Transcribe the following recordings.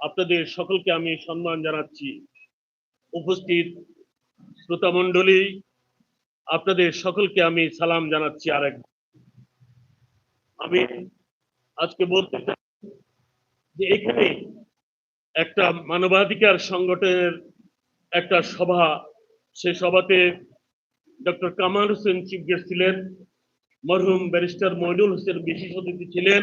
আপনাদের সকলকে আমি সম্মান জানাচ্ছি। উপস্থিত শ্রোতা মণ্ডলী, আপনাদের সকলকে আমি সালাম জানাচ্ছি আরেক আমি আজকে বলতে যে এখানে একটা মানবাধিকার সংগঠনের একটা সভা, সে সভাতে doctor Kamal Hossain chief guest ছিলেন, মরহুম ব্যারিস্টার মইনুল হোসেন বিশেষ অতিথি ছিলেন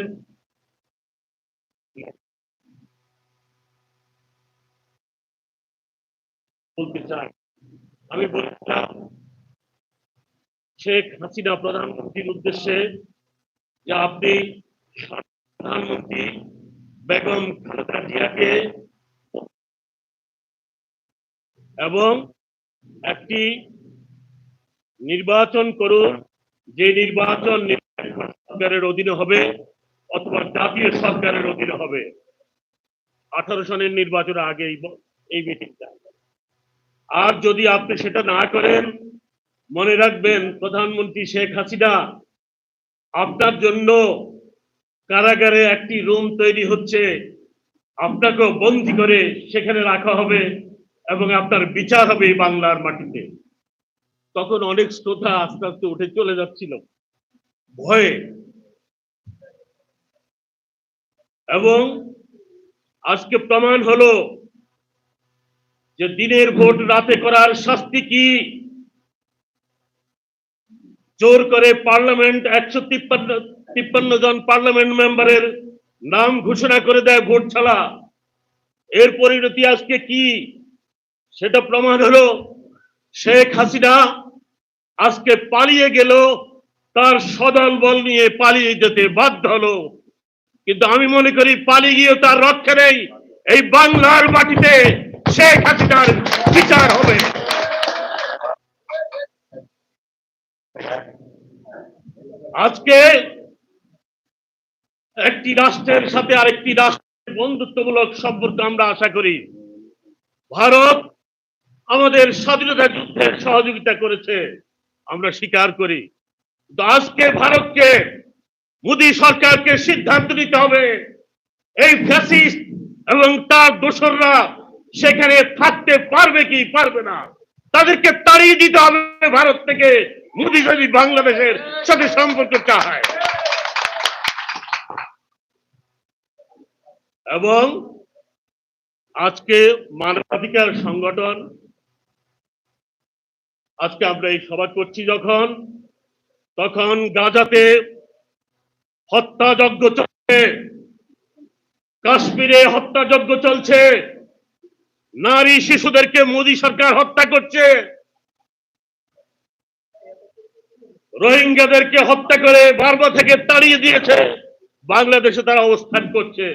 বলতে চাই। আমি বলছিলাম, শেখ হাসিনা প্রধানমন্ত্রীর উদ্দেশ্যে যে আপনি প্রধানমন্ত্রী বেগম খালেদা জিয়াকে এবং একটি নির্বাচন করুন, যে নির্বাচন সরকারের অধীনে হবে অথবা জাতীয় সরকারের অধীনে হবে। আঠারো সনের নির্বাচনের আগে এই মিটিংটা আর যদি আপনি সেটা না করেন, মনে রাখবেন প্রধানমন্ত্রী শেখ হাসিনা, আপনার জন্য কারাগারে একটি রুম তৈরি হচ্ছে। আপনাকেও বন্দি করে সেখানে রাখা হবে এবং আপনার বিচার হবে বাংলার মাটিতে। তখন অনেক শ্রোতা আস্তে আস্তে উঠে চলে যাচ্ছিল। ভয়ে। এবং আজকে প্রমাণ হলো যে দিনের ভোট রাতে করার শাস্তি কি? জোর করে পার্লামেন্ট, একশো তিপ্পান্ন তিপ্পান্ন জন পার্লামেন্ট মেম্বারের নাম ঘোষণা করে দেয় ভোট ছাড়া। এর পরিণতি আজকে কি? সেটা প্রমাণ হলো শেখ হাসিনা আজকে পালিয়ে গেল, তার সদল বল নিয়ে পালিয়ে যেতে বাধ্য হলো। কিন্তু আমি মনে করি পালিয়ে গিয়ে তার রক্ষা নেই। এই বাংলার মাটিতে শেখ হাসিনার বিচার হবে। আজকে একটি রাষ্ট্রের সাথে আরেকটি রাষ্ট্রের বন্ধুত্বমূলক সম্পর্ক আমরা আশা করি। ভারত আমাদের স্বাধীনতা যুদ্ধের সহযোগিতা করেছে, আমরা স্বীকার করি। আজকে ভারতকে, মোদী সরকারকে সিদ্ধান্ত নিতে হবে। এই ফ্যাসিস্ট এবং তার দোসররা সেখানে থাকতে পারবে কি পারবে না? তাদেরকে তাড়িয়ে দিতে হবে ভারত থেকে। মোদী যদি বাংলাদেশের সাথে সম্পর্ক চায় এবং আজকে মানবাধিকার সংগঠন, আজকে আমরা এই সভা করছি যখন, তখন গাজাতে হত্যাযজ্ঞ চলছে। কাশ্মীরে হত্যাযজ্ঞ চলছে। নারী শিশুদেরকে মোদী সরকার হত্যা করছে। রোহিঙ্গাদেরকে হত্যা করে বার্মা থেকে তাড়িয়ে দিয়েছে। বাংলাদেশে তারা অবস্থান করছে।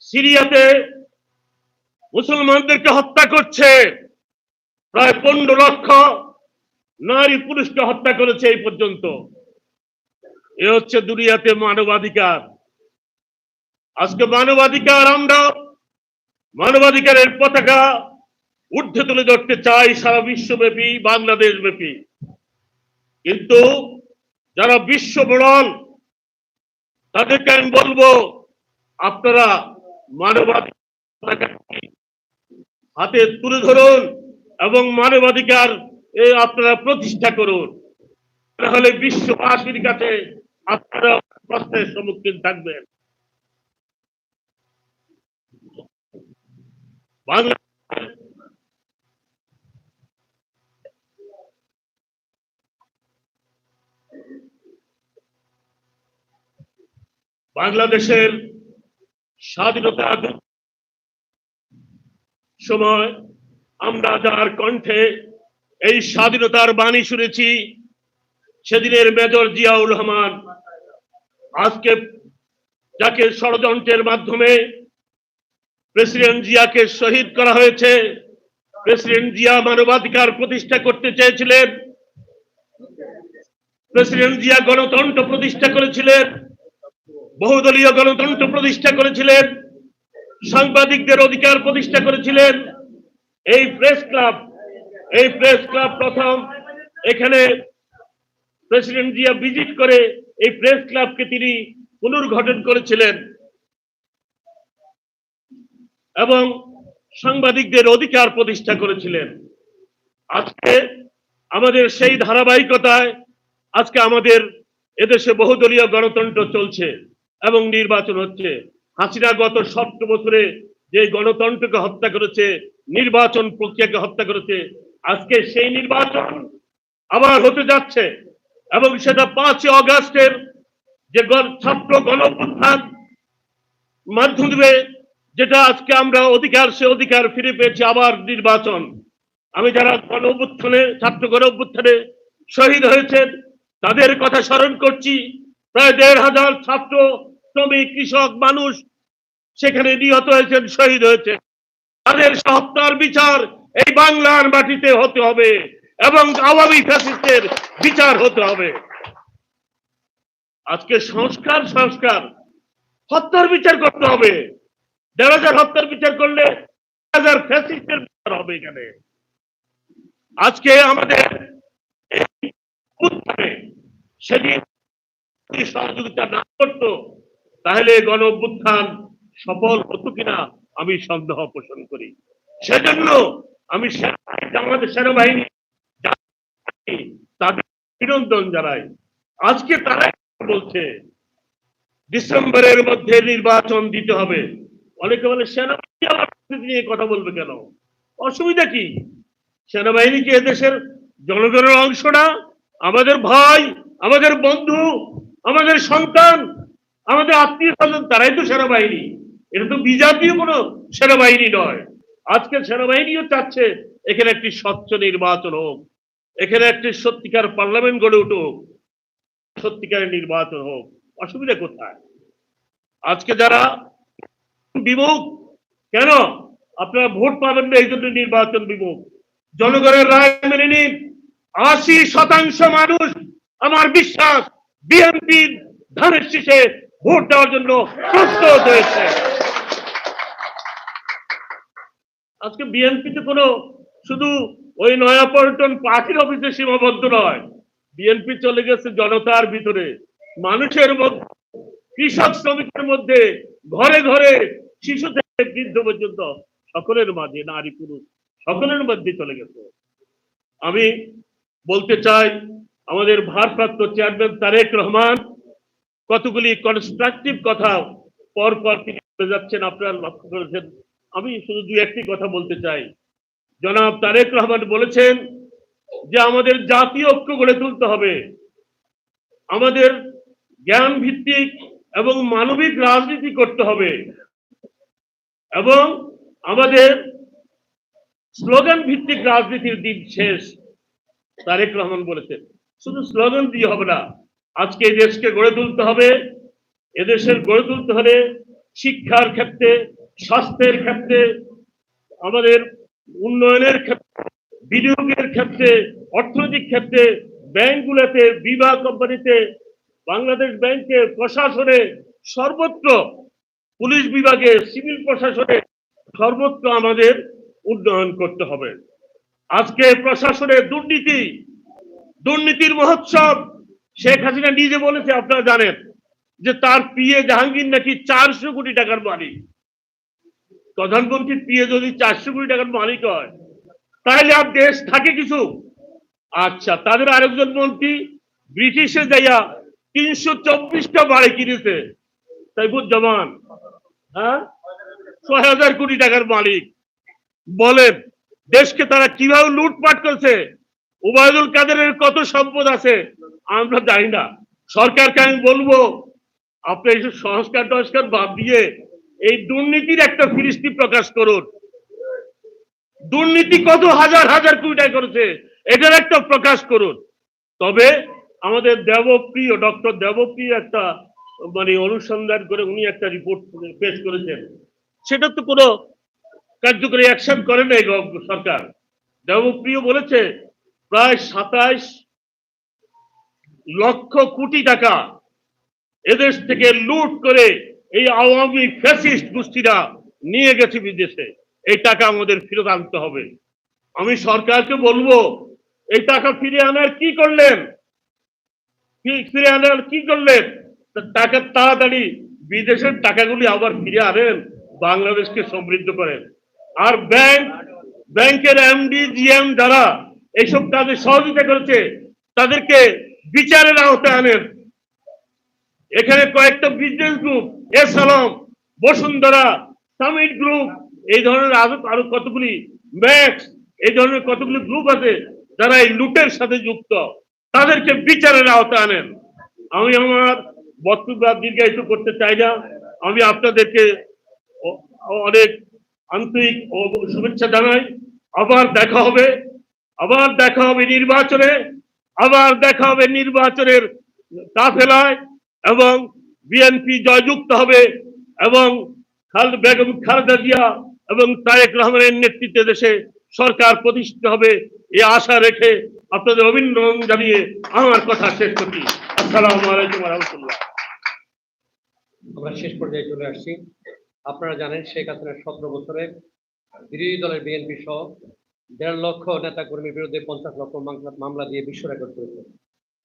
সিরিয়াতে মুসলমানদেরকে হত্যা করছে। প্রায় পনেরো লক্ষ নারী পুরুষকে হত্যা করেছে এই পর্যন্ত। এ হচ্ছে দুনিয়াতে মানবাধিকার। আজকে মানবাধিকার আমরা মানবাধিকারের পতাকা ঊর্ধ্বে তুলে ধরতে চাই সারা বিশ্বব্যাপী বাংলাদেশ ব্যাপী কিন্তু যারা বিশ্ব বড়ল, তাদেরকে আমি বলব, আপনারা মানবাধিকার হাতে তুলে ধরুন এবং মানবাধিকার আপনারা প্রতিষ্ঠা করুন। তাহলে বিশ্ববাসীর কাছে আপনারা প্রশ্নের সম্মুখীন থাকবেন। বাংলা বাংলাদেশের স্বাধীনতা সময় আমরা যার কণ্ঠে এই স্বাধীনতার বাণী শুনেছি, সেদিনের মেজর জিয়াউর রহমান। আজকে যাকে ষড়যন্ত্রের মাধ্যমে প্রেসিডেন্ট জিয়াকে শহীদ করা হয়েছে। প্রেসিডেন্ট জিয়া মানবাধিকার প্রতিষ্ঠা করতে চেয়েছিলেন। প্রেসিডেন্ট জিয়া গণতন্ত্র প্রতিষ্ঠা করেছিলেন। বহুদলীয় গণতন্ত্র প্রতিষ্ঠা করেছিলেন। সাংবাদিকদের অধিকার প্রতিষ্ঠা করেছিলেন। এই প্রেস ক্লাব, এই প্রেস ক্লাব প্রথম এখানে প্রেসিডেন্ট জিয়া ভিজিট করে এই প্রেস ক্লাবকে তিনি পুনর্গঠন করেছিলেন। এবং সাংবাদিকদের অধিকার প্রতিষ্ঠা করেছিলেন। আজকে আমাদের সেই ধারাবাহিকতায়, আজকে আমাদের এদেশে বহুদলীয় গণতন্ত্র চলছে এবং নির্বাচন হচ্ছে। হাসিনা গত সপ্ত বছরে যে গণতন্ত্রকে হত্যা করেছে, নির্বাচন প্রক্রিয়াকে হত্যা করেছে, আজকে সেই নির্বাচন আবার হতে যাচ্ছে এবং সেটা পাঁচই অগাস্টের যে ছাত্র গণ মাধ্যমে যেটা আজকে আমরা অধিকার, সে অধিকার ফিরে পেয়েছি আবার নির্বাচন। আমি যারা গণ অভ্যুত্থানে, ছাত্র গণ অভ্যুত্থানে শহীদ হয়েছেন, তাদের কথা স্মরণ করছি। প্রায় দেড় হাজার ছাত্র, শ্রমিক, কৃষক, মানুষ সেখানে নিহত হয়েছেন, শহীদ হয়েছে তাদের হত্যার বিচার এই বাংলার মাটিতে হতে হবে এবং আওয়ামী ফ্যাসিস্টের বিচার হতে হবে। আজকে সংস্কার সংস্কার হত্যার বিচার করতে হবে। দেড় হাজার হত্যার বিচার করলে হাজার ফ্যাসিস্টের বিচার হবে এখানে। আজকে আমাদের সেদিন সহযোগিতা না করতো, তাহলে গণ অভ্যুত্থান সফল হতো কিনা আমি সন্দেহ পোষণ করি। সেজন্য আমি আমাদের সেনাবাহিনী তাদের অভিনন্দন জানাই। আজকে তারা বলছে, ডিসেম্বরের মধ্যে নির্বাচন দিতে হবে। অনেকে বলে, সেনাবাহিনী নিয়ে কথা বলবে কেন? অসুবিধা কি? সেনাবাহিনী কি এদেশের জনগণের অংশ না? আমাদের ভাই, আমাদের বন্ধু, আমাদের সন্তান, আমাদের আত্মীয় স্বজন, তারাই তো সেনাবাহিনী। এটা তো বিজাতীয় কোনো সেনাবাহিনী নয়। আজকে সেনাবাহিনীও চাচ্ছে, এখানে একটি স্বচ্ছ নির্বাচন হোক, এখানে একটি সত্যিকার পার্লামেন্ট গড়ে উঠুক, সত্যিকারের নির্বাচন হোক। অসুবিধা কোথায়? আজকে যারা বিমুখ। কেন? আপনারা ভোট পাবেন না এই জন্য নির্বাচন বিমুখ। জনগণের রায় মেনে নিন। আশি শতাংশ মানুষ, আমার বিশ্বাস, বিএনপির ধানের শীষে ভোট দেওয়ার জন্য প্রস্তুত হয়েছে। আজকে বিএনপিতে কোনো শুধু ওই নয়াপল্টন পার্টির অফিসে সীমাবদ্ধ নয়। বিএনপি চলে গেছে জনতার ভিতরে। মানুষের মধ্যে, কৃষক শ্রমিকের মধ্যে, ঘরে ঘরে শিশু থেকে বৃদ্ধ পর্যন্ত সকলের মাঝে নারী পুরুষ সকলের মধ্যে চলে গেছে। আমি বলতে চাই, আমাদের ভারপ্রাপ্ত চেয়ারম্যান তারেক রহমান, কতগুলি কনস্ট্রাকটিভ কথা পর পর তিনি বলে যাচ্ছেন, আপনারা লক্ষ্য করেছেন। আমি শুধু দু একটি কথা বলতে চাই। জনাব তারেক রহমান বলেছেন যে, আমাদের জাতীয় ঐক্য গড়ে তুলতে হবে। আমাদের জ্ঞান ভিত্তিক এবং মানবিক রাজনীতি করতে হবে। এবং আমাদের স্লোগান ভিত্তিক রাজনীতির দিন শেষ, তারেক রহমান বলেছেন। শুধু স্লোগান দিয়ে হবে না, আজকে এই দেশকে গড়ে তুলতে হবে। এদেশের গড়ে তুলতে হলে শিক্ষার ক্ষেত্রে, স্বাস্থ্যের ক্ষেত্রে, আমাদের উন্নয়নের ক্ষেত্রে, বিনিয়োগের ক্ষেত্রে, অর্থনৈতিক ক্ষেত্রে, ব্যাংকগুলোতে, বিমা কোম্পানিতে, বাংলাদেশ ব্যাংকে প্রশাসনে সর্বত্র পুলিশ বিভাগে সিভিল প্রশাসনে সর্বত্র আমাদের উন্নয়ন করতে হবে। আজকে প্রশাসনের দুর্নীতি, দুর্নীতির মহোৎসব, শেখ হাসিনা নিজে বলেছে, আপনারা জানেন, যে তার পিএ জাহাঙ্গীর নাকি চারশো কোটি টাকার মালিক। প্রধানমন্ত্রীর পিএ যদি চারশো কোটি টাকার মালিক হয়, তাহলে আর দেশ থাকে কিছু? আচ্ছা তাদের আরেকজন মন্ত্রী ব্রিটিশে যাইয়া তিনশো চব্বিশটা বাড়ি কিনেছে। সাইফুজ্জামান হ্যাঁ? ছয় হাজার কোটি টাকার মালিক। বলেন, দেশকে তারা কীভাবে লুটপাট করছে? উবায়দুল কাদেরের কত সম্পদ আছে? আমরা জানি না। সরকারকে আমি বলব, আপনি এইসব সংস্কার টস্কার বাদ দিয়ে এই দুর্নীতির একটা ফিরিস্তি প্রকাশ করুন। দুর্নীতি কত হাজার হাজার কোটি টাকা করেছে, এটার একটা প্রকাশ করুন। তবে আমাদের দেবপ্রিয়, ডক্টর দেবপ্রিয় একটা মানে অনুসন্ধান করে উনি একটা রিপোর্ট পেশ করেছেন। সেটা তো কোনো কার্যকরী অ্যাকশন করে নাই সরকার। দেবপ্রিয় বলেছে, প্রায় সাতাইশ লক্ষ কোটি টাকা এদেশ থেকে লুট করে এই আওয়ামী ফ্যাসিস্ট গোষ্ঠীরা নিয়ে গেছে বিদেশে। এই টাকা আমাদের ফেরত আনতে হবে। আমি সরকারকে বলব, এই টাকা ফিরে আনার কি করলেন? ফিরে আনার কি করলেন? টাকা তাড়াতাড়ি বিদেশের টাকাগুলি আবার ফিরে আনেন, বাংলাদেশকে সমৃদ্ধ করেন। আর ব্যাংক, ব্যাংকের এমডি জিএম যারা এইসব কাজে সহযোগিতা করেছে, তাদেরকে বিচারের আওতায় আনেন। এখানে কয়েকটা business group S Alam, Bashundhara summit group এই ধরনের আরও আরও কতগুলি ম্যাক্স এই ধরনের কতগুলি গ্রুপ আছে, যারা এই লুটের সাথে যুক্ত, তাদেরকে বিচারের আওতায় আনেন। আমি আমার বক্তব্য দীর্ঘায়িত করতে চাই না। আমি আপনাদেরকে অনেক আন্তরিক শুভেচ্ছা জানাই। আবার দেখা হবে, আবার দেখা হবে নির্বাচনে, আবার দেখা হবে নির্বাচনের কাফেলায় এবং বিএনপি জয়যুক্ত হবে এবং খাল, বেগম খালেদা জিয়া এবং তারেক রহমানের নেতৃত্বে দেশে সরকার প্রতিষ্ঠিত হবে এই আশা রেখে আপনাদের অভিনন্দন জানিয়ে আমার কথা শেষ করছি। আসসালামু আলাইকুম রহমতুল্লাহ আমরা শেষ পর্যায়ে চলে আসছি। আপনারা জানেন শেখ হাসিনার সতেরো বছরে বিরোধী দলের বিএনপি সহ দেড় লক্ষ নেতা কর্মীর বিরুদ্ধে পঞ্চাশ লক্ষ মামলা দিয়ে বিশ্ব রেকর্ড করেছে।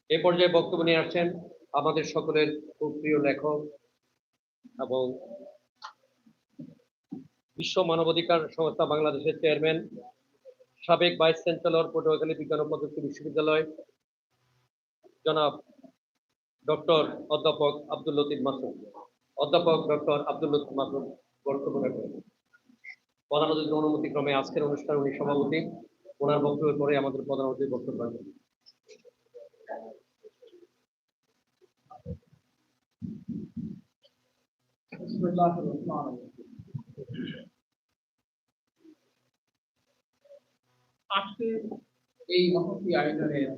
এ পর্যায়ে বক্তব্য নিয়ে আসছেন আমাদের সকলের খুব প্রিয় লেখক এবং বিশ্ব মানবাধিকার সংস্থা বাংলাদেশের চেয়ারম্যান সাবেক ভাইস চ্যান্সেলর পটুয়াখালী বিজ্ঞান ও প্রযুক্তি বিশ্ববিদ্যালয়। জনাব ডক্টর অধ্যাপক আব্দুল লতিফ মাসুদ অধ্যাপক ডক্টর আব্দুল লতিফ মাসুদ রাখবেন প্রধান অতিথির অনুমতি ক্রমে আজকের অনুষ্ঠান উনি সভাপতি। ওনার বক্তব্যের পরে আমাদের প্রধান অতিথির বক্তব্য রাখবেন এই মহতি আয়োজনের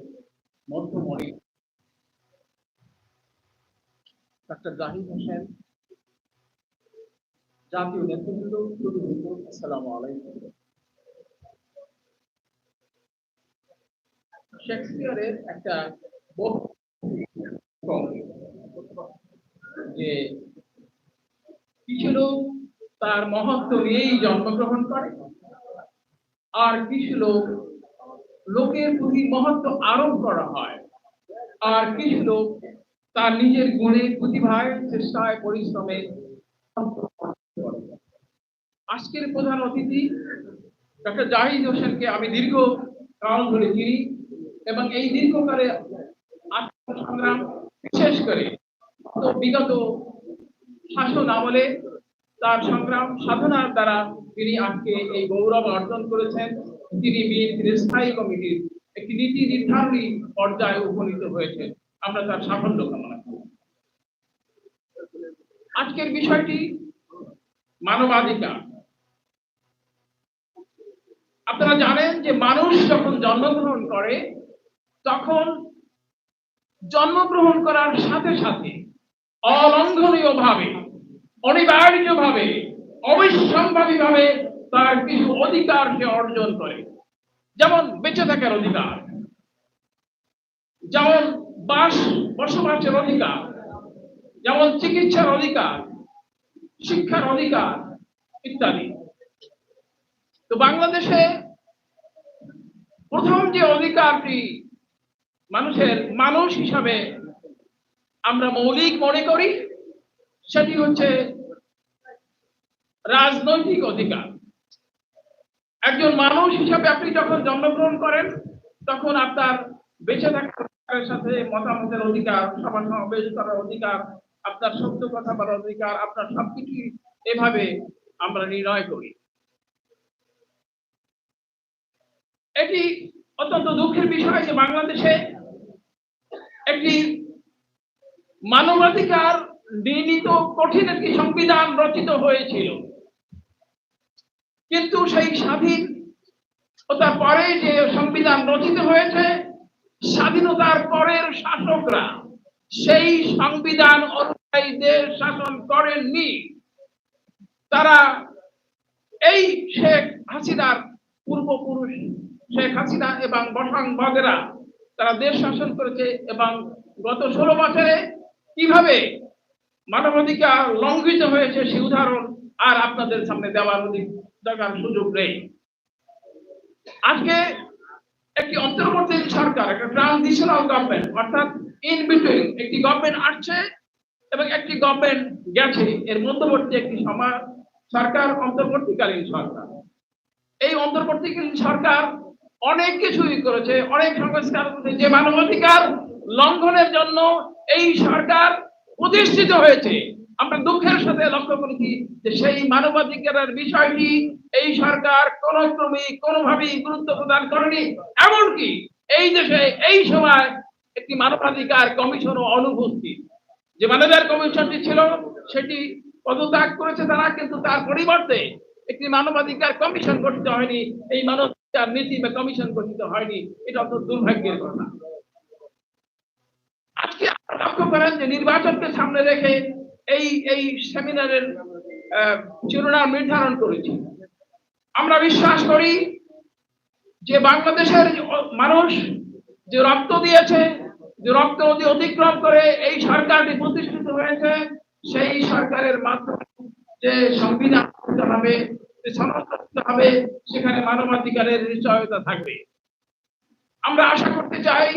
মধ্যমণি ডাক্তার জাহিদ হোসেন, জাতীয় নেতৃবৃন্দ আলাইকুম। শেক্সপিয়ারের একটা যে কিছু লোক তার মহত্ব নিয়েই জন্মগ্রহণ করে। আর কিছু লোক, লোকের প্রতি মহত্ব আরোপ করা হয়। আর কিছু লোক তার নিজের গুণে প্রতিভায়, চেষ্টায়, পরিশ্রমে আজকের প্রধান অতিথি, ডক্টর জাহিদ হোসেনকে আমি দীর্ঘ কাল ধরে চিনি এবং এই দীর্ঘকালে আত্মসংগ্রাম বিশেষ করে। বিগত শাসন আমলে তার সংগ্রাম সাধনার দ্বারা তিনি আজকে এই গৌরব অর্জন করেছেন। তিনি বিএনপির স্থায়ী কমিটির একটি নীতি নির্ধারণী পর্যায়ে উপনীত হয়েছেন। আমরা তার সাফল্য কামনা করি। আজকের বিষয়টি মানবাধিকার। আপনারা জানেন যে মানুষ যখন জন্মগ্রহণ করে, তখন জন্মগ্রহণ করার সাথে সাথে অলঙ্ঘনীয় ভাবে অনিবার্য ভাবে অবিসম্ভাবী ভাবে তার কিছু অধিকার সে অর্জন করে। যেমন বেঁচে থাকার অধিকার, যেমন বাস বসবাসের অধিকার, যেমন চিকিৎসার অধিকার, শিক্ষার অধিকার ইত্যাদি। তো বাংলাদেশে প্রথম যে অধিকারটি মানুষের মানুষ হিসাবে আমরা মৌলিক মনে করি, সেটি হচ্ছে রাজনৈতিক অধিকার। একজন মানুষ হিসাবে আপনি যখন জন্মগ্রহণ করেন, তখন আপনার বেঁচে থাকার সাথে মতামতের অধিকার সভা সমাবেশ করার অধিকার, আপনার সত্য কথা বলার অধিকার, আপনার সবকিছু এভাবে আমরা নির্ণয় করি। এটি অত্যন্ত দুঃখের বিষয় যে বাংলাদেশে একটি মানবাধিকার নির্ণীত কঠিন একটি সংবিধান রচিত হয়েছিল। কিন্তু সেই স্বাধীন ও তার পরে যে সংবিধান রচিত হয়েছে, স্বাধীনতার পরের শাসকরা সেই সংবিধান অনুযায়ী দেশ শাসন করেননি। তারা এই শেখ হাসিনার পূর্বপুরুষ শেখ হাসিনা এবং বসাং বগেরা, তারা দেশ শাসন করেছে এবং গত ষোলো বছরে কীভাবে মানবাধিকার লঙ্ঘিত হয়েছে সে উদাহরণ আর আপনাদের সামনে দেওয়ার অধিক দেখার সুযোগ নেই। আজকে একটি অন্তর্বর্তী সরকার, একটা ট্রানজিশনাল গভর্নমেন্ট অর্থাৎ ইন বিটুইন একটি গভর্নমেন্ট আসছে এবং একটি গভর্নমেন্ট গেছে। এর মধ্যবর্তী একটি সমাজ সরকার, অন্তর্বর্তীকালীন সরকার। এই অন্তর্বর্তীকালীন সরকার অনেক কিছুই করেছে, অনেক সংস্কার করেছে যে মানবাধিকার লঙ্ঘনের জন্য এই সরকার প্রতিষ্ঠিত হয়েছে। আমরা দুঃখের সাথে লক্ষ্য করেছি যে সেই মানবাধিকারের বিষয়টি এই সরকার কোন ক্রমে কোনোভাবেই গুরুত্ব প্রদান করেনি। এমনকি এই দেশে এই সময় একটি মানবাধিকার কমিশনও অনুপস্থিত। যে মানবাধিকার কমিশনটি ছিল, সেটি পদত্যাগ করেছে তারা, কিন্তু তার পরিবর্তে একটি মানবাধিকার কমিশন গঠিত হয়নি। এই মানবাধিকার নীতি বা কমিশন গঠিত হয়নি, এটা অত দুর্ভাগ্যের ঘটনা আজকে লক্ষ্য করেন যে নির্বাচনকে সামনে রেখে এই এই সেমিনারের আহ, শিরোনাম নির্ধারণ করেছি। আমরা বিশ্বাস করি যে বাংলাদেশের মানুষ যে রক্ত দিয়েছে যে রক্ত নদী অতিক্রম করে এই সরকারটি প্রতিষ্ঠিত হয়েছে সেই সরকারের মাধ্যমে যে সংবিধান হবে যে করতে হবে সেখানে মানবাধিকারের নিশ্চয়তা থাকবে। আমরা আশা করতে চাই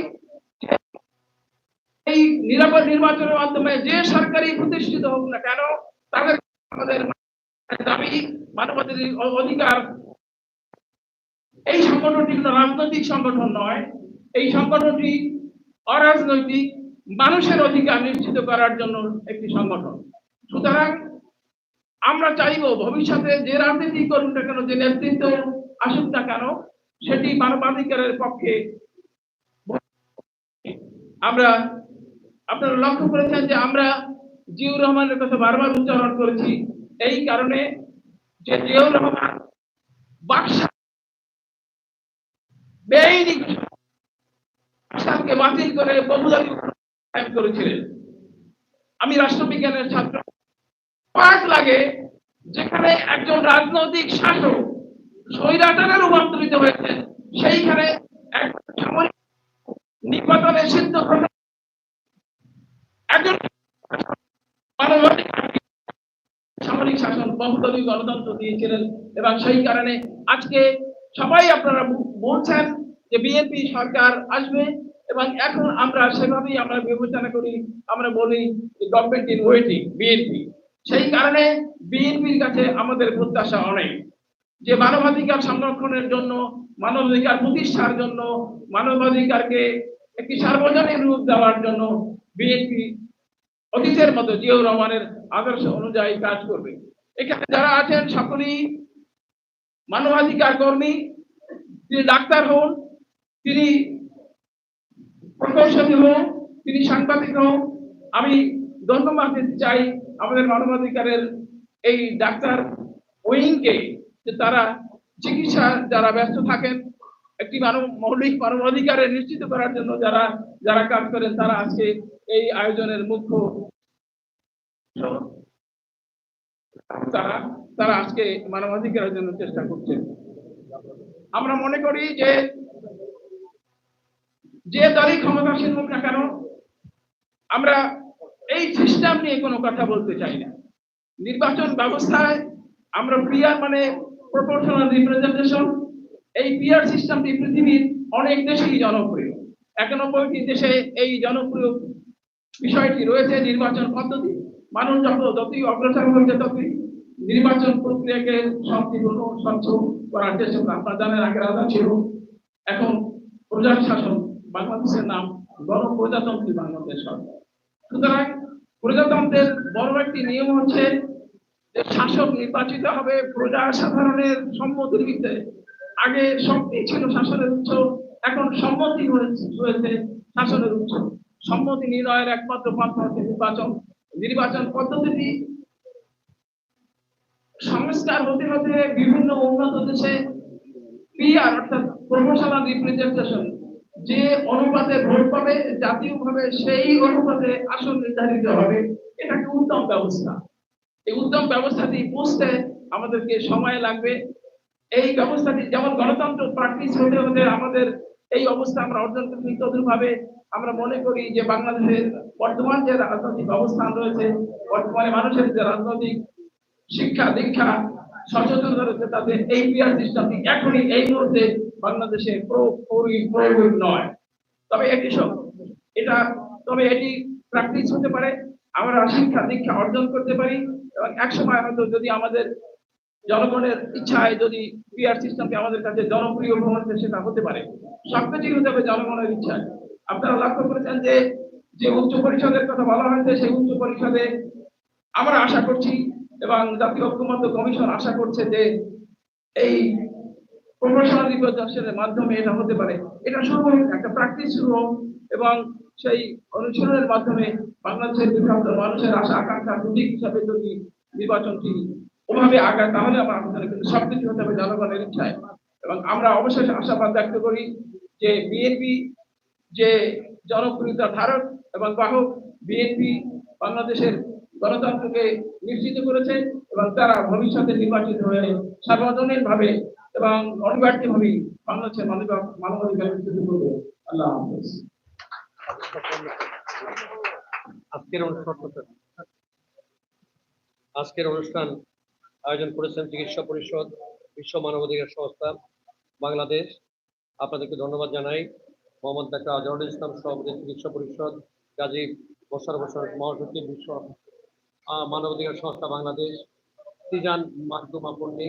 এই নিরাপদ নির্বাচনের মাধ্যমে যে সরকারি প্রতিষ্ঠিত হোক না কেন, তাদের আমাদের দাবি, মানবাধিকার অধিকার। এই সংগঠনটি কোনো রাজনৈতিক সংগঠন নয়, এই সংগঠনটি অরাজনৈতিক, মানুষের অধিকার নিশ্চিত করার জন্য একটি সংগঠন। সুতরাং আমরা চাইব ভবিষ্যতে যে রাজনীতি করুন না কেন, যে নেতৃত্ব আসুক না কেন, সেটি মানবাধিকারের পক্ষে। আমরা আপনারা লক্ষ্য করেছেন যে আমরা জিয়াউর রহমানের কথা বারবার উচ্চারণ করেছি। এই কারণে যে জিয়াউর রহমান বাক্সা বেআইনি বাতিল করে বহুদলীয় করেছিলেন। আমি রাষ্ট্রবিজ্ঞানের ছাত্র। পাঠ লাগে যেখানে একজন রাজনৈতিক শাসক স্বৈরাচারে রূপান্তরিত হয়েছে সেইখানে এক সামরিক নির্বাচনের সিদ্ধান্ত একজন সামরিক শাসন, বহুদলীয় গণতন্ত্র দিয়েছিলেন এবং সেই কারণে আজকে সবাই আপনারা বলছেন যে বিএনপি সরকার আসবে এবং এখন আমরা সেভাবেই আমরা বিবেচনা করি, আমরা বলি গভর্নমেন্ট ইন ওয়েটিং বিএনপি। সেই কারণে বিএনপির কাছে আমাদের প্রত্যাশা অনেক যে মানবাধিকার সংরক্ষণের জন্য, মানবাধিকার প্রতিষ্ঠার জন্য, মানবাধিকারকে একটি সার্বজনীন রূপ দেওয়ার জন্য বিএনপি অতীতের মতো জিয়াউর রহমানের আদর্শ অনুযায়ী কাজ করবে। এখানে যারা আছেন সকলেই মানবাধিকার কর্মী, তিনি ডাক্তার হন, তিনি প্রকৌশলী হন, তিনি সাংবাদিক হন। আমি ধন্যবাদ দিতে চাই আমাদের মানবাধিকারের এই ডাক্তার ওয়িংকে যে তারা চিকিৎসা যারা ব্যস্ত থাকেন একটি মানব, মৌলিক মানবাধিকারের নিশ্চিত করার জন্য যারা যারা কাজ করেন, তারা আজকে এই আয়োজনের মুখ্য তারা তারা আজকে মানবাধিকারের জন্য চেষ্টা করছেন। আমরা মনে করি যে যে দলই ক্ষমতাসীন হোক না কেন, আমরা এই সিস্টেম নিয়ে কোনো কথা বলতে চাই না। নির্বাচন ব্যবস্থায় আমরা পিআর মানে প্রপোর্শনাল রিপ্রেজেন্টেশন এই পিআর সিস্টেমটি পৃথিবীর অনেক দেশেই জনপ্রিয়। একানব্বইটি দেশে এই জনপ্রিয় বিষয়টি রয়েছে নির্বাচন পদ্ধতি। মানুষ যত যতই অগ্রসর হয়েছে ততই নির্বাচন প্রক্রিয়াকে শান্তিপূর্ণ স্বচ্ছ করার চেষ্টা করে জানেন আগে রাজা ছিল, এখন প্রজার শাসন বাংলাদেশের নাম গণপ্রজাতন্ত্রী বাংলাদেশ সরকার। সুতরাং প্রজাতন্ত্রের বড় একটি নিয়ম হচ্ছে যে শাসক নির্বাচিত হবে প্রজা সাধারণের সম্মতির ভিত্তিতে। আগে শক্তি ছিল শাসনের উৎস এখন সম্মতি হয়েছে শাসনের উৎস সম্মতি নির্ণয়ের একমাত্র পন্থা হচ্ছে নির্বাচন। নির্বাচন পদ্ধতিটি সংস্কার হতে হতে বিভিন্ন উন্নত দেশে পিআর, অর্থাৎ প্রফেশনাল রিপ্রেজেন্টেশন, যে অনুপাতে ভোট পাবে জাতীয়ভাবে সেই অনুপাতে আসন নির্ধারিত হবে এটা একটা উত্তম ব্যবস্থা। এই উত্তম ব্যবস্থাটি বুঝতে আমাদেরকে সময় লাগবে। এই ব্যবস্থাটি যেমন গণতন্ত্র প্র্যাকটিস হতে হতে আমাদের এই অবস্থা আমরা অর্জন করতে তদ্রুপভাবে আমরা মনে করি যে বাংলাদেশের বর্তমান যে রাজনৈতিক অবস্থান রয়েছে, বর্তমানে মানুষের যে রাজনৈতিক শিক্ষা, দীক্ষা সচেতনতা রয়েছে তাদের এই পিআর সিস্টেমটি এখনই এই মুহূর্তে বাংলাদেশে প্রয়োগ নয়। তবে এটি এটা, তবে এটি প্র্যাকটিস হতে পারে, আমরা শিক্ষা, দীক্ষা অর্জন করতে পারি এবং একসময় হয়তো যদি আমাদের জনগণের ইচ্ছায় যদি পিআর সিস্টেমকে আমাদের কাছে জনপ্রিয় ভবনতে সেটা হতে পারে। সবকিছুই হতে হবে জনগণের ইচ্ছায়। আপনারা লক্ষ্য করেছেন যে যে উচ্চ পরিষদের কথা বলা হয়েছে, সেই উচ্চ পরিষদে আমরা আশা করছি এবং জাতীয় ঐক্যমত্য কমিশন আশা করছে যে এই প্রফেশনাল রিপ্রেজেন্টেশনের মাধ্যমে এটা হতে পারে। এটা শুরু একটা প্র্যাকটিস শুরু হোক এবং সেই অনুশীলনের মাধ্যমে বাংলাদেশের বিভিন্ন মানুষের আশা, আকাঙ্ক্ষা প্রতীক হিসাবে যদি নির্বাচনটি ওভাবে আগায় তাহলে আমার হয় কিন্তু সবকিছু হতে হবে জনগণের ইচ্ছায়। এবং আমরা অবশেষে আশাবাদ ব্যক্ত করি যে বিএনপি যে জনপ্রিয়তা ধারক এবং বাহক বিএনপি বাংলাদেশের গণতন্ত্রকে নিশ্চিত করেছে এবং তারা ভবিষ্যতে নির্বাচিত হয়ে সার্বজনীন ভাবে এবং অনিবার্য ভাবে বাংলাদেশের মানব মানবাধিকার নিশ্চিত করবে। আল্লাহ হাফেজ। আজকের অনুষ্ঠান আজকের অনুষ্ঠান আয়োজন করেছেন চিকিৎসা পরিষদ, বিশ্ব মানবাধিকার সংস্থা, বাংলাদেশ। আপনাদেরকে ধন্যবাদ জানাই। মোহাম্মদ ডাক্তার আজহারুল ইসলাম, সভাপতি চিকিৎসা পরিষদ গাজী বসার বছর মহাসচিব, বিশ্ব মানবাধিকার সংস্থা, বাংলাদেশ। তিজান মাহদুমা পন্ডি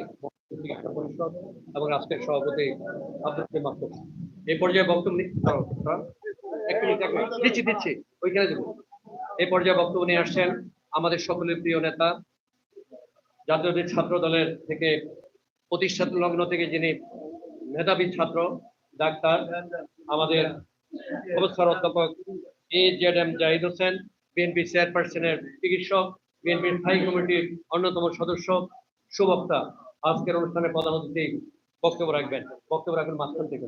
চিকিৎসা পরিষদ এবং আজকের সভাপতি আব্দুল করিম এই পর্যায়ে বক্তব্য। দিচ্ছি দিচ্ছি। ওইখানে দেবো এই পর্যায়ে বক্তব্য নিয়ে আসছেন আমাদের সকলের প্রিয় নেতা জাতীয় ছাত্র দলের থেকে প্রতিষ্ঠাতা লগ্ন থেকে যিনি মেধাবী ছাত্র, ডাক্তার, আমাদের প্রফেসর অধ্যাপক A Z M Zahid Hossain BNP চেয়ারপারসনের চিকিৎসক বিএনপির স্থায়ী কমিটির অন্যতম সদস্য, সুবক্তা। আজকের অনুষ্ঠানে প্রধান অতিথি বক্তব্য রাখবেন। বক্তব্য রাখবেন মাঝখান থেকে।